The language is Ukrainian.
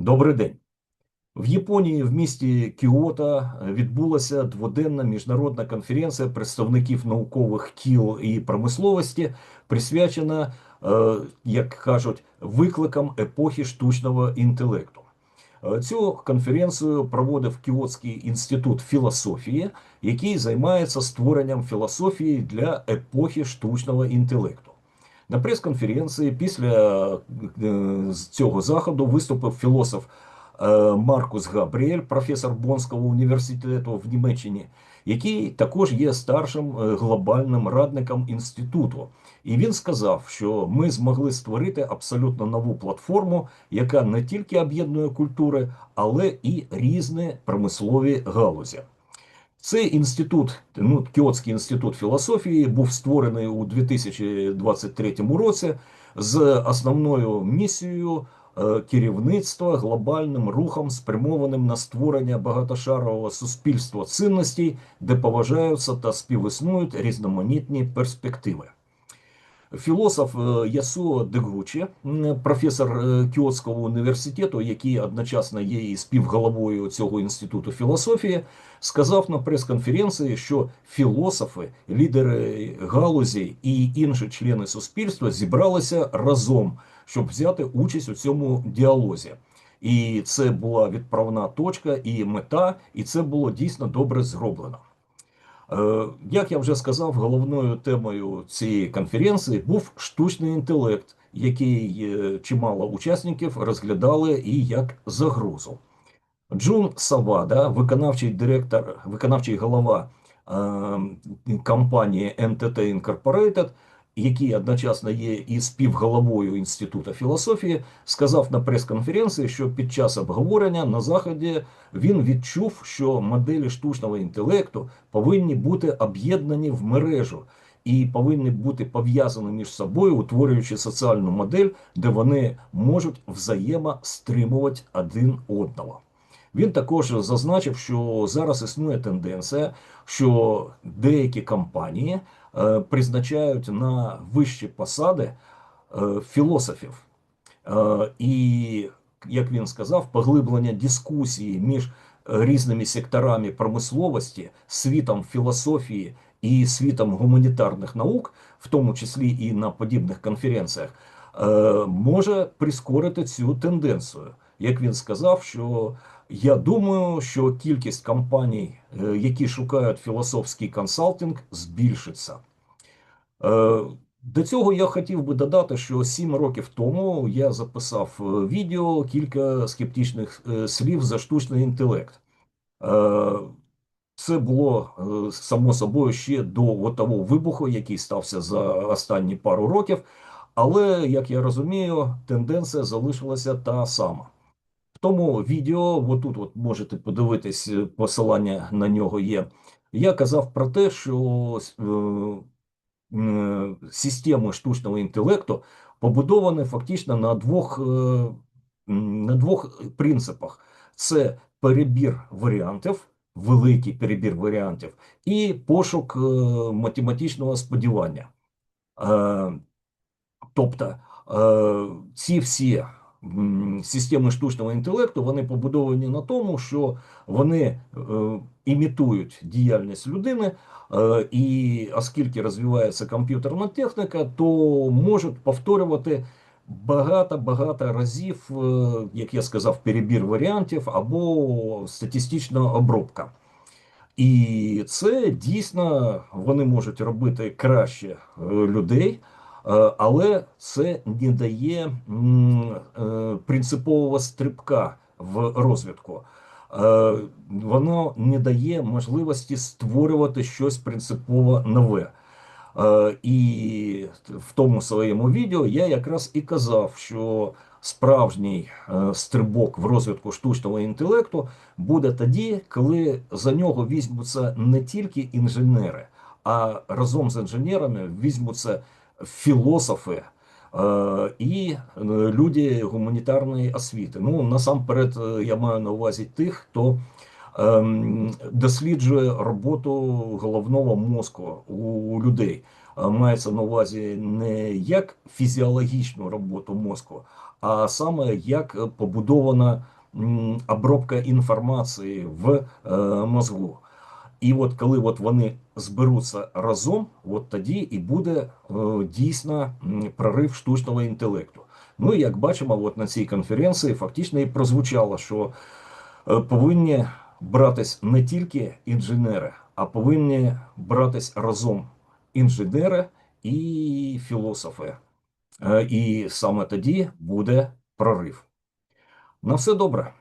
Добрий день. В Японії в місті Кіото відбулася дводенна міжнародна конференція представників наукових кіл і промисловості, присвячена, е, як кажуть, викликам епохи штучного інтелекту. Е, Цю конференцію проводив Кіотський інститут філософії, який займається створенням філософії для епохи штучного інтелекту. На прес-конференції після е, цього заходу виступив філософ е, Маркус Габріель, професор Бонського університету в Німеччині, який також є старшим е, глобальним радником інституту. І він сказав, що ми змогли створити абсолютно нову платформу, яка не тільки об'єднує культури, але і різні промислові галузі. Цей інститут, ну Кіотський інститут філософії, був створений у 2023 році з основною місією е, керівництва глобальним рухом, спрямованим на створення багатошарового суспільства цінностей, де поважаються та співіснують різноманітні перспективи. Філософ е, Ясуо Дегучі, професор е, Кіотського університету, який одночасно є і співголовою цього інституту філософії, сказав на прес-конференції, що філософи, лідери галузі і інші члени суспільства зібралися разом, щоб взяти участь у цьому діалозі. І це була відправна точка і мета, і це було дійсно добре зроблено. Е, Як я вже сказав, головною темою цієї конференції був штучний інтелект, який е, чимало учасників розглядали і як загрозу. Джун Савада, виконавчий директор, виконавчий голова е, компанії NTT Incorporated, який одночасно є і співголовою Інституту філософії, сказав на прес-конференції, що під час обговорення на заході він відчув, що моделі штучного інтелекту повинні бути об'єднані в мережу і повинні бути пов'язані між собою, утворюючи соціальну модель, де вони можуть взаємостримувати один одного. Він також зазначив, що зараз існує тенденція, що деякі компанії призначають на вищі посади е, філософів. І, як він сказав, поглиблення дискусії між різними секторами промисловості, світом філософії і світом гуманітарних наук, в тому числі і на подібних конференціях, може прискорити цю тенденцію. Як він сказав, що я думаю, що кількість компаній, е, які шукають філософський консалтинг, збільшиться. Е, До цього я хотів би додати, що сім років тому я записав е, відео кілька скептичних слів за штучний інтелект. Це було само собою ще до того вибуху, який стався за останні пару років. Але, як я розумію, тенденція залишилася та сама. В тому відео, отут от можете подивитись, е, посилання на нього є. Я казав про те, що е, е, системи штучного інтелекту побудовані фактично на двох, е, на двох принципах: це перебір варіантів, великий перебір варіантів, і пошук математичного сподівання. Тобто ці всі системи штучного інтелекту вони побудовані на тому, що вони е, імітують діяльність людини, е, і оскільки розвивається комп'ютерна техніка, то можуть повторювати багато-багато разів, е, як я сказав, перебір варіантів або статистична обробка. І це дійсно вони можуть робити краще людей. Е, Але це не дає е, принципового стрибка в розвитку. Е, Воно не дає можливості створювати щось принципово нове. І в тому своєму відео я якраз і казав, що справжній стрибок в розвитку штучного інтелекту буде тоді, коли за нього візьмуться не тільки інженери, а разом з інженерами візьмуться філософи е, і е, люди гуманітарної освіти. Ну, насамперед, е, я маю на увазі тих, хто ем, досліджує роботу головного мозку у людей. Мається на увазі не як фізіологічну роботу мозку, а саме як побудована обробка інформації в мозгу. І от коли от вони зберуться разом, от тоді і буде е, дійсно прорив штучного інтелекту. Ну і як бачимо, от на цій конференції фактично і прозвучало, що е, повинні братись не тільки інженери, а повинні братись разом інженери і філософи. Е, І саме тоді буде прорив. На все добре.